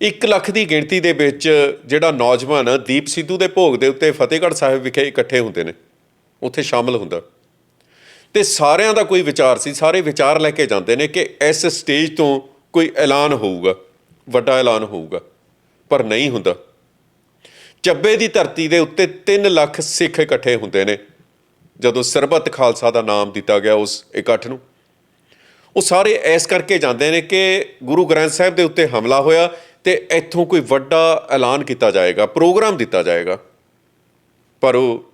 1 ਲੱਖ ਦੀ ਗਿਣਤੀ ਦੇ ਵਿੱਚ ਜਿਹੜਾ ਨੌਜਵਾਨ ਦੀਪ ਸਿੱਧੂ ਦੇ ਭੋਗ ਦੇ ਉੱਤੇ ਫਤਿਹਗੜ੍ਹ ਸਾਹਿਬ ਵਿਖੇ ਇਕੱਠੇ ਹੁੰਦੇ ਨੇ, ਉੱਥੇ ਸ਼ਾਮਲ ਹੁੰਦਾ। ਤੇ ਸਾਰਿਆਂ ਦਾ ਕੋਈ ਵਿਚਾਰ ਸੀ, ਸਾਰੇ ਵਿਚਾਰ ਲੈ ਕੇ ਜਾਂਦੇ ਨੇ ਕਿ ਇਸ ਸਟੇਜ ਤੋਂ ਕੋਈ ਐਲਾਨ ਹੋਊਗਾ, ਵੱਡਾ ਐਲਾਨ ਹੋਊਗਾ, ਪਰ ਨਹੀਂ ਹੁੰਦਾ। ਚੱਬੇ ਦੀ ਧਰਤੀ ਦੇ ਉੱਤੇ 3 ਲੱਖ ਸਿੱਖ ਇਕੱਠੇ ਹੁੰਦੇ ਨੇ, ਜਦੋਂ ਸਰਬੱਤ ਖਾਲਸਾ ਦਾ ਨਾਮ ਦਿੱਤਾ ਗਿਆ ਉਸ ਇਕੱਠ ਨੂੰ। ਉਹ ਸਾਰੇ ਐਸ ਕਰਕੇ ਜਾਂਦੇ ਨੇ ਕਿ ਗੁਰੂ ਗ੍ਰੰਥ ਸਾਹਿਬ ਦੇ ਉੱਤੇ ਹਮਲਾ ਹੋਇਆ ਤੇ ਇੱਥੋਂ ਕੋਈ ਵੱਡਾ ਐਲਾਨ ਕੀਤਾ ਜਾਏਗਾ, ਪ੍ਰੋਗਰਾਮ ਦਿੱਤਾ ਜਾਏਗਾ। ਪਰ ਉਹ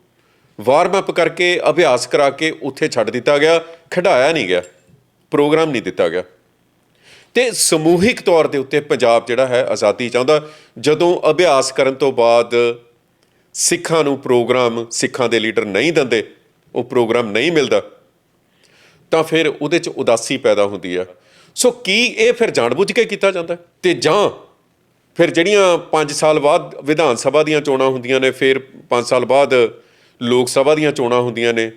ਵਾਰਮ ਅਪ ਕਰਕੇ, ਅਭਿਆਸ ਕਰਾ ਕੇ ਉੱਥੇ ਛੱਡ ਦਿੱਤਾ ਗਿਆ, ਖਿਡਾਇਆ ਨਹੀਂ ਗਿਆ, ਪ੍ਰੋਗਰਾਮ ਨਹੀਂ ਦਿੱਤਾ ਗਿਆ। ਤੇ ਸਮੂਹਿਕ ਤੌਰ ਦੇ ਉੱਤੇ ਪੰਜਾਬ ਜਿਹੜਾ ਹੈ ਆਜ਼ਾਦੀ ਚਾਹੁੰਦਾ, ਜਦੋਂ ਅਭਿਆਸ ਕਰਨ ਤੋਂ ਬਾਅਦ ਸਿੱਖਾਂ ਨੂੰ ਪ੍ਰੋਗਰਾਮ ਸਿੱਖਾਂ ਦੇ ਲੀਡਰ ਨਹੀਂ ਦਿੰਦੇ, ਉਹ ਪ੍ਰੋਗਰਾਮ ਨਹੀਂ ਮਿਲਦਾ, ਤਾਂ ਫਿਰ ਉਹਦੇ ਚ ਉਦਾਸੀ ਪੈਦਾ ਹੁੰਦੀ ਆ ਸੋ ਕੀ ਇਹ ਫਿਰ ਜਾਣਬੁੱਝ ਕੇ ਕੀਤਾ ਜਾਂਦਾ ਹੈ? ਤੇ ਜਾਂ ਫਿਰ ਜਿਹੜੀਆਂ 5 ਸਾਲ ਬਾਅਦ ਵਿਧਾਨ ਸਭਾ ਦੀਆਂ ਚੋਣਾਂ ਹੁੰਦੀਆਂ ਨੇ, ਫਿਰ 5 ਸਾਲ ਬਾਅਦ ਲੋਕ ਸਭਾ ਦੀਆਂ ਚੋਣਾਂ ਹੁੰਦੀਆਂ ਨੇ,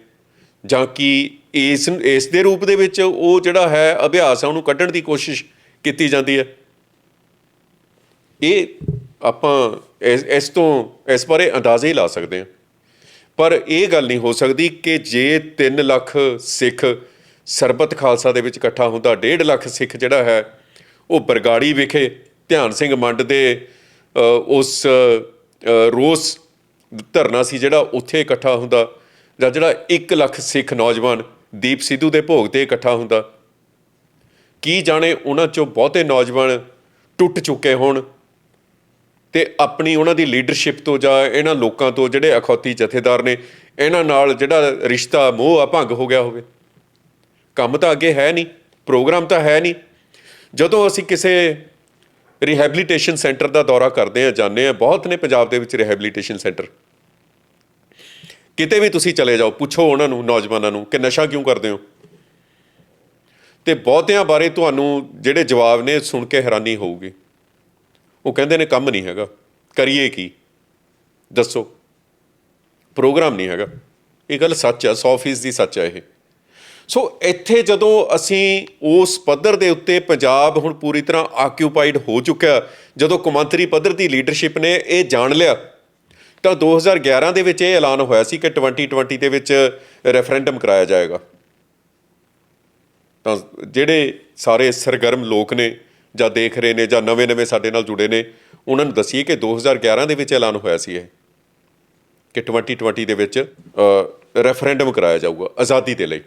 ਜਾਂ ਕਿ ਇਸ ਇਸ ਦੇ ਰੂਪ ਦੇ ਵਿੱਚ ਉਹ ਜਿਹੜਾ ਹੈ ਅਭਿਆਸ ਆ, ਉਹਨੂੰ ਕੱਢਣ ਦੀ ਕੋਸ਼ਿਸ਼ ਕੀਤੀ ਜਾਂਦੀ ਹੈ? ਇਹ ਆਪਾਂ ਇਸ ਇਸ ਤੋਂ, ਇਸ ਬਾਰੇ ਅੰਦਾਜ਼ੇ ਹੀ ਲਾ ਸਕਦੇ ਹਾਂ। ਪਰ ਇਹ ਗੱਲ ਨਹੀਂ ਹੋ ਸਕਦੀ ਕਿ ਜੇ 3 ਲੱਖ ਸਿੱਖ ਸਰਬਤ ਖਾਲਸਾ ਦੇ ਵਿੱਚ ਇਕੱਠਾ ਹੁੰਦਾ 1.5 ਲੱਖ ਸਿੱਖ ਜਿਹੜਾ ਹੈ, ਉਹ ਬਰਗਾੜੀ ਵਿਖੇ ਧਿਆਨ ਸਿੰਘ ਮੰਡ ਦੇ ਉਸ ਰੋਸ ਧਰਨਾ ਸੀ ਜਿਹੜਾ ਉੱਥੇ ਇਕੱਠਾ ਹੁੰਦਾ, ਜਾਂ ਜਿਹੜਾ 1 ਲੱਖ ਸਿੱਖ ਨੌਜਵਾਨ ਦੀਪ ਸਿੱਧੂ ਦੇ ਭੋਗ ਤੇ ਇਕੱਠਾ ਹੁੰਦਾ। ਕੀ ਜਾਣੇ ਉਹਨਾਂ ਚੋਂ ਬਹੁਤੇ ਨੌਜਵਾਨ ਟੁੱਟ ਚੁੱਕੇ ਹੋਣ ਤੇ ਆਪਣੀ ਉਹਨਾਂ ਦੀ ਲੀਡਰਸ਼ਿਪ ਤੋਂ ਜਾਂ ਇਹਨਾਂ ਲੋਕਾਂ ਤੋਂ ਜਿਹੜੇ ਅਖੌਤੀ ਜਥੇਦਾਰ ਨੇ, ਇਹਨਾਂ ਨਾਲ ਜਿਹੜਾ ਰਿਸ਼ਤਾ ਮੋਹ ਆ ਭੰਗ ਹੋ ਗਿਆ ਹੋਵੇ। ਕੰਮ ਤਾਂ ਅੱਗੇ ਹੈ ਨਹੀਂ, ਪ੍ਰੋਗਰਾਮ ਤਾਂ ਹੈ ਨਹੀਂ। ਜਦੋਂ ਅਸੀਂ ਕਿਸੇ ਰਿਹੈਬਿਲਿਟੇਸ਼ਨ ਸੈਂਟਰ ਦਾ ਦੌਰਾ ਕਰਦੇ ਆ, ਜਾਂਦੇ ਆ। ਬਹੁਤ ਨੇ ਪੰਜਾਬ ਦੇ ਵਿੱਚ ਰਿਹੈਬਿਲਿਟੇਸ਼ਨ ਸੈਂਟਰ ਕਿਤੇ ਵੀ ਤੁਸੀਂ ਚਲੇ ਜਾਓ, ਪੁੱਛੋ ਉਹਨਾਂ ਨੂੰ, ਨੌਜਵਾਨਾਂ ਨੂੰ ਕਿ ਨਸ਼ਾ ਕਿਉਂ ਕਰਦੇ ਹੋ? ਤੇ ਬਹੁਤਿਆਂ ਬਾਰੇ ਤੁਹਾਨੂੰ ਜਿਹੜੇ ਜਵਾਬ ਨੇ, ਸੁਣ ਕੇ ਹੈਰਾਨੀ ਹੋਊਗੀ। ਉਹ ਕਹਿੰਦੇ ਨੇ, ਕੰਮ ਨਹੀਂ ਹੈਗਾ। ਕਰੀਏ ਕੀ? ਦੱਸੋ। ਪ੍ਰੋਗਰਾਮ ਨਹੀਂ ਹੈਗਾ। ਇਹ ਗੱਲ ਸੱਚ ਆ 100% ਦੀ ਸੱਚ ਹੈ ਇਹ। ਸੋ ਇੱਥੇ ਜਦੋਂ ਅਸੀਂ ਉਸ ਪੱਧਰ ਦੇ ਉੱਤੇ ਪੰਜਾਬ ਹੁਣ ਪੂਰੀ ਤਰ੍ਹਾਂ ਆਕਿਊਪਾਈਡ ਹੋ ਚੁੱਕਿਆ, ਜਦੋਂ ਕੌਮਾਂਤਰੀ ਪੱਧਰ ਦੀ ਲੀਡਰਸ਼ਿਪ ਨੇ ਇਹ ਜਾਣ ਲਿਆ, ਤਾਂ 2011 ਦੇ ਵਿੱਚ ਇਹ ਐਲਾਨ ਹੋਇਆ ਸੀ ਕਿ 2020 ਦੇ ਵਿੱਚ ਰੈਫਰੈਂਡਮ ਕਰਾਇਆ ਜਾਏਗਾ। ਤਾਂ ਜਿਹੜੇ ਸਾਰੇ ਸਰਗਰਮ ਲੋਕ ਨੇ ਜਾਂ ਦੇਖ ਰਹੇ ਨੇ ਜਾਂ ਨਵੇਂ-ਨਵੇਂ ਸਾਡੇ ਨਾਲ ਜੁੜੇ ਨੇ, ਉਹਨਾਂ ਨੂੰ ਦਸੀਏ ਕਿ 2011 ਦੇ ਵਿੱਚ ਐਲਾਨ ਹੋਇਆ ਸੀ ਇਹ, ਕਿ 2020 ਦੇ ਵਿੱਚ ਰੈਫਰੈਂਡਮ ਕਰਾਇਆ ਜਾਊਗਾ ਆਜ਼ਾਦੀ ਦੇ ਲਈ।